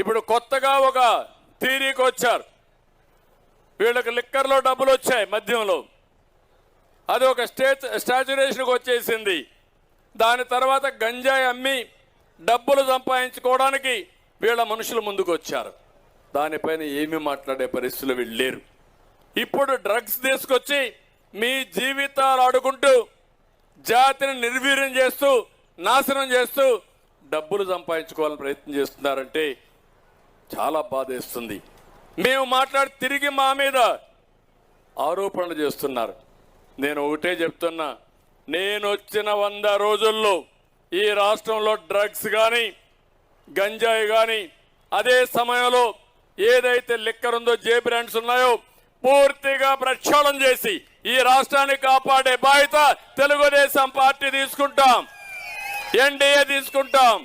ఇప్పుడు కొత్తగా ఒక థీరీకి వచ్చారు. వీళ్ళకి లిక్కర్లో డబ్బులు వచ్చాయి మద్యంలో అది ఒక స్టేట్ స్టాచ్యురేషన్కి వచ్చేసింది. దాని తర్వాత గంజాయి అమ్మి డబ్బులు సంపాదించుకోవడానికి వీళ్ళ మనుషులు ముందుకు వచ్చారు దానిపైన ఏమీ మాట్లాడే పరిస్థితులు వీళ్ళు లేరు. ఇప్పుడు డ్రగ్స్ తీసుకొచ్చి మీ జీవితాలు ఆడుకుంటూ జాతిని నిర్వీర్యం చేస్తూ నాశనం చేస్తూ డబ్బులు సంపాదించుకోవాలని ప్రయత్నం చేస్తున్నారంటే చాలా బాధేస్తుంది. మేము మాట్లాడి తిరిగి మా మీద ఆరోపణలు చేస్తున్నారు. నేను ఒకటే చెప్తున్నా నేను వచ్చిన వంద రోజుల్లో ఈ రాష్ట్రంలో డ్రగ్స్ కానీ గంజాయి కానీ అదే సమయంలో ఏదైతే లిక్కర్ ఉందో జే బ్రాండ్స్ ఉన్నాయో పూర్తిగా ప్రక్షాళన చేసి ఈ రాష్ట్రాన్ని కాపాడే బాధ్యత తెలుగుదేశం పార్టీ తీసుకుంటాం. ఎన్డీఏ తీసుకుంటాం.